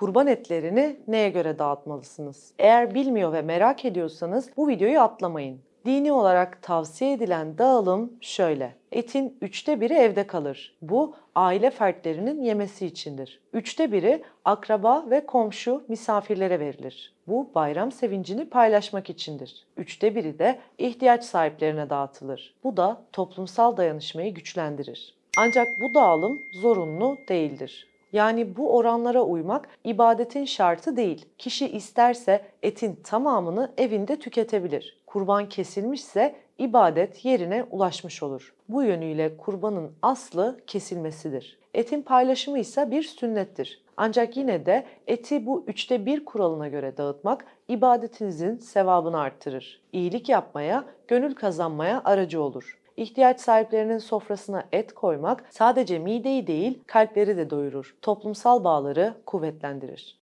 kurban etlerini neye göre dağıtmalısınız? Eğer bilmiyor ve merak ediyorsanız bu videoyu atlamayın. Dini olarak tavsiye edilen dağılım şöyle. Etin üçte biri evde kalır. Bu aile fertlerinin yemesi içindir. Üçte biri akraba ve komşu misafirlere verilir. Bu bayram sevincini paylaşmak içindir. Üçte biri de ihtiyaç sahiplerine dağıtılır. Bu da toplumsal dayanışmayı güçlendirir. Ancak bu dağılım zorunlu değildir. Yani bu oranlara uymak ibadetin şartı değil. Kişi isterse etin tamamını evinde tüketebilir. Kurban kesilmişse ibadet yerine ulaşmış olur. Bu yönüyle kurbanın aslı kesilmesidir. Etin paylaşımı ise bir sünnettir. Ancak yine de eti bu üçte bir kuralına göre dağıtmak ibadetinizin sevabını arttırır. İyilik yapmaya, gönül kazanmaya aracı olur. İhtiyaç sahiplerinin sofrasına et koymak sadece mideyi değil kalpleri de doyurur. Toplumsal bağları kuvvetlendirir.